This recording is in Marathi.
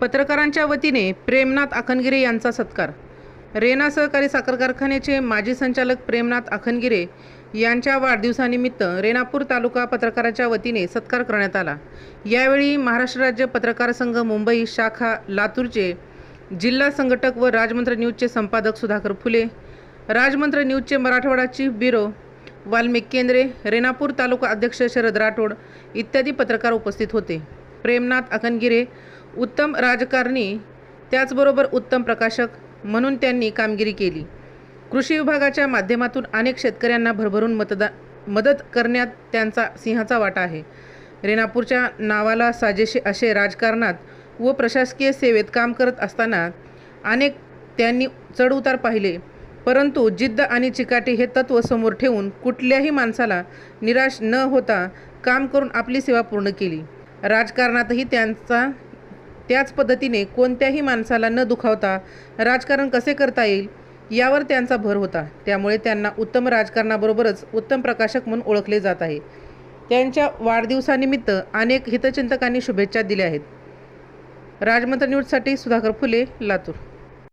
पत्रकारांच्या वतीने प्रेमनाथ आखनगिरे यांचा सत्कार. रेना सहकारी साखर कारखान्याचे माजी संचालक प्रेमनाथ आखनगिरे यांच्या वाढदिवसानिमित्त रेणापूर तालुका पत्रकाराच्या वतीने सत्कार करण्यात आला. यावेळी महाराष्ट्र राज्य पत्रकार संघ मुंबई शाखा लातूरचे जिल्हा संघटक व राजमंत्र न्यूजचे संपादक सुधाकर फुले राजमंत्र न्यूजचे मराठवाडा चीफ ब्युरो वाल्मिक केंद्रे रेणापूर तालुका अध्यक्ष शरद राठोड इत्यादी पत्रकार उपस्थित होते. प्रेमनाथ अकनगिरे उत्तम राजकारणी त्याचबरोबर उत्तम प्रकाशक म्हणून त्यांनी कामगिरी केली. कृषी विभागाच्या माध्यमातून अनेक शेतकऱ्यांना भरभरून मतदा मदत करण्यात त्यांचा सिंहाचा वाटा आहे. रेणापूरच्या नावाला साजेशी असे राजकारणात व प्रशासकीय सेवेत काम करत असताना अनेक त्यांनी चढउतार पाहिले. परंतु जिद्द आणि चिकाटी हे तत्त्व समोर ठेवून कुठल्याही माणसाला निराश न होता काम करून आपली सेवा पूर्ण केली. राजकारणातही त्यांचा त्याच पद्धतीने कोणत्याही माणसाला न दुखावता राजकारण कसे करता येईल यावर त्यांचा भर होता. त्यामुळे त्यांना उत्तम राजकारणाबरोबरच उत्तम प्रकाशक म्हणून ओळखले जात आहे. त्यांच्या वाढदिवसानिमित्त अनेक हितचिंतकांनी शुभेच्छा दिल्या आहेत. राजमंत्र न्यूजसाठी सुधाकर फुले लातूर.